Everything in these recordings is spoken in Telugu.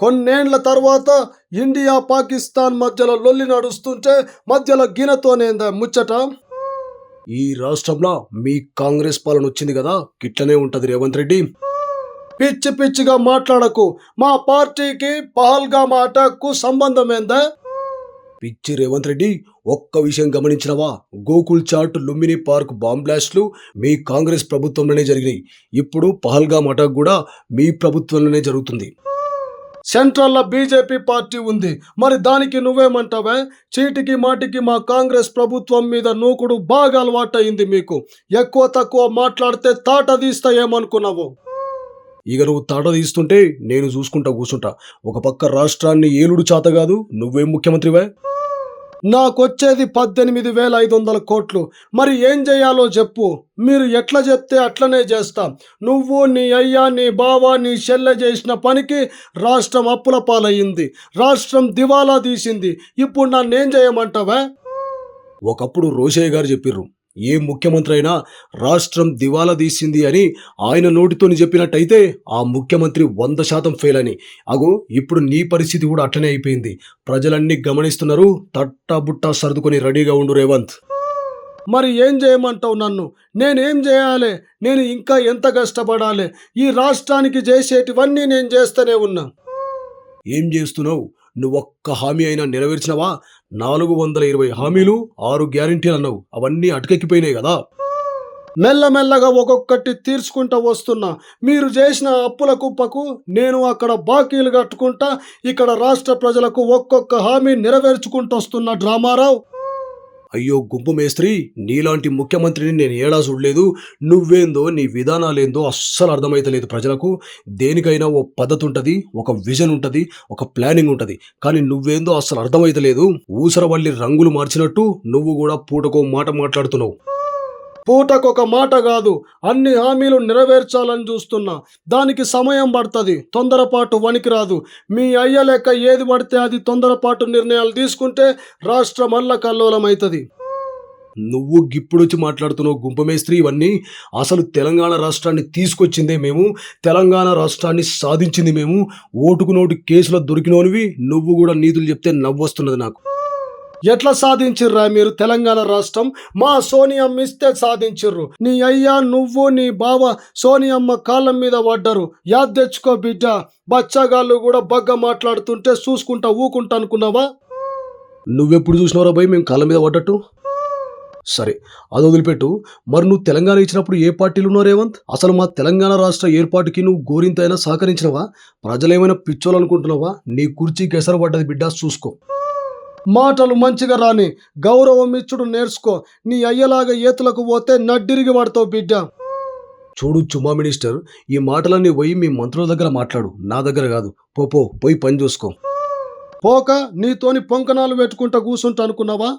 కొన్నేండ్ల తర్వాత ఇండియా పాకిస్తాన్ మధ్యలో లొల్లి నడుస్తుంటే మధ్యలో గినతోనేందా ముచ్చట? ఈ రాష్ట్రంలో మీ కాంగ్రెస్ పాలన వచ్చింది కదా గిట్లనే ఉంటది రేవంత్ రెడ్డి. పిచ్చి పిచ్చిగా మాట్లాడకు మా పార్టీకి పహల్గామ్ అటాక్కు సంబంధం ఏందా? పిచ్చి రేవంత్ రెడ్డి ఒక్క విషయం గమనించినవా? Gokul chat Lumbini park bomb బ్లాస్ట్లు మీ కాంగ్రెస్ ప్రభుత్వంలోనే జరిగినాయి. ఇప్పుడు పహల్గామ్ అటాక్ కూడా మీ ప్రభుత్వంలోనే జరుగుతుంది. సెంట్రల్లో బీజేపీ పార్టీ ఉంది. మరి దానికి నువ్వేమంటావే? చీటికి మాటికి మా కాంగ్రెస్ ప్రభుత్వం మీద నూకుడు బాగా అలవాటయింది మీకు. ఎక్కువ తక్కువ మాట్లాడితే తాట తీస్తా ఏమనుకున్నావు? ఇక నువ్వు తాట తీస్తుంటే నేను చూసుకుంటా కూర్చుంటా. ఒక పక్క రాష్ట్రాన్ని ఏలుడు చాత కాదు నువ్వేం ముఖ్యమంత్రివే? నాకొచ్చేది పద్దెనిమిది వేల ఐదు వందల కోట్లు. మరి ఏం చేయాలో చెప్పు. మీరు ఎట్లా చెప్తే అట్లనే చేస్తా. నువ్వు నీ అయ్యా నీ బావ నీ చెల్లె చేసిన పనికి రాష్ట్రం అప్పుల పాలయ్యింది. రాష్ట్రం దివాలా తీసింది. ఇప్పుడు నన్నేం చేయమంటావా? ఒకప్పుడు రోషయ్య గారు చెప్పిర్రు ఏ ముఖ్యమంత్రి అయినా రాష్ట్రం దివాలా తీసింది అని ఆయన నోటితోని చెప్పినట్టయితే ఆ ముఖ్యమంత్రి వంద శాతం ఫెయిల్ అని. అగో ఇప్పుడు నీ పరిస్థితి కూడా అట్లనే అయిపోయింది. ప్రజలన్నీ గమనిస్తున్నారు తట్టబుట్టా సర్దుకొని రెడీగా ఉండు రేవంత్. మరి ఏం చేయమంటావు నన్ను? నేనేం చేయాలి? నేను ఇంకా ఎంత కష్టపడాలి? ఈ రాష్ట్రానికి చేసేటివన్నీ నేను చేస్తూనే ఉన్నా. ఏం చేస్తున్నావు? నువ్వు ఒక్క హామీ అయినా నెరవేర్చినవా? నాలుగు వందల ఇరవై హామీలు ఆరు గ్యారంటీలు అన్నావు. అవన్నీ అటకెక్కిపోయినాయి కదా. మెల్లమెల్లగా ఒక్కొక్కటి తీర్చుకుంటా వస్తున్నా. మీరు చేసిన అప్పుల కుప్పకు నేను అక్కడ బాకీలు కట్టుకుంటా ఇక్కడ రాష్ట్ర ప్రజలకు ఒక్కొక్క హామీ నెరవేర్చుకుంటూ వస్తున్న డ్రామారావు అయ్యో గుంపు మేస్త్రి నీలాంటి ముఖ్యమంత్రిని నేను ఏడా చూడలేదు. నువ్వేందో నీ విధానాలేందో అస్సలు అర్థమైతలేదు ప్రజలకు. దేనికైనా ఓ పద్ధతి ఉంటుంది ఒక విజన్ ఉంటుంది ఒక ప్లానింగ్ ఉంటుంది. కానీ నువ్వేందో అస్సలు అర్థమైతలేదు. ఊసరవల్లి రంగులు మార్చినట్టు నువ్వు కూడా పూటకో మాట మాట్లాడుతున్నావు. పూటకొక మాట కాదు అన్ని హామీలు నెరవేర్చాలని చూస్తున్నా. దానికి సమయం పడుతుంది తొందరపాటు వనికి రాదు మీ అయ్య లెక్క ఏది పడితే అది తొందరపాటు నిర్ణయాలు తీసుకుంటే రాష్ట్రం అల్ల కల్లోలం అవుతుంది నువ్వు గిప్పుడొచ్చి మాట్లాడుతున్నావు గుంపమేస్త్రి ఇవన్నీ? అసలు తెలంగాణ రాష్ట్రాన్ని తీసుకొచ్చిందే మేము? తెలంగాణ రాష్ట్రాన్ని సాధించింది మేము? ఓటుకు నోటు కేసులో దొరికినోనివి? నువ్వు కూడా నీతులు చెప్తే నవ్వొస్తున్నది నాకు. ఎట్లా సాధించిర్రా మీరు తెలంగాణ రాష్ట్రం? మా సోనియమ్మ ఇస్తే సాధించిర్రు. నీ అయ్యా నువ్వు నీ బావ సోనియమ్మ కాళ్ళ మీద పడ్డరు. యాద్ తెచ్చుకో బిడ్డ. బచ్చగాళ్ళు కూడా బగ్గ మాట్లాడుతుంటే చూసుకుంటా ఊకుంటా అనుకున్నావా? నువ్వెప్పుడు చూసినావురా భయ్ మేము కాళ్ళ మీద పడ్డట్టు? సరే అది వదిలిపెట్టు. మరి నువ్వు తెలంగాణ ఇచ్చినప్పుడు ఏ పార్టీలు ఉన్నావు రేవంత్? అసలు మా తెలంగాణ రాష్ట్ర ఏర్పాటుకి నువ్వు గోరింతైనా సహకరించినవా? ప్రజలేమైనా పిచ్చోలు అనుకుంటున్నావా? నీ కుర్చీకి ఎసరు పడ్డది బిడ్డ చూసుకో. మాటలు మంచిగా రాని గౌరవం ఇచ్చుడు నేర్చుకో. నీ అయ్యలాగా ఈతలకు పోతే నడ్డిరిగి పడతావు బిడ్డ. చూడు చుమా మినిస్టర్ ఈ మాటలన్నీ పోయి మీ మంత్రుల దగ్గర మాట్లాడు. నా దగ్గర కాదు. పో పో పోయి పని చూసుకో. పోక నీతోని పొంకనాలు పెట్టుకుంటా కూర్చుంటా అనుకున్నావా?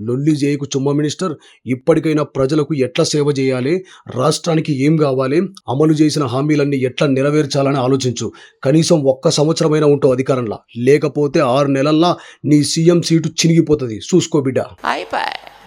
లొల్లి చేయకు చుమ్మ మినిస్టర్. ఇప్పటికైనా ప్రజలకు ఎట్లా సేవ చేయాలి రాష్ట్రానికి ఏం కావాలి అమలు చేసిన హామీలన్నీ ఎట్లా నెరవేర్చాలని ఆలోచించు. కనీసం ఒక్క సంవత్సరమైనా ఉంటావు అధికారంలో. లేకపోతే ఆరు నెలల్లో నీ సీఎం సీటు చినిగిపోతుంది. చూసుకో బిడ్డ. అయిపోయి.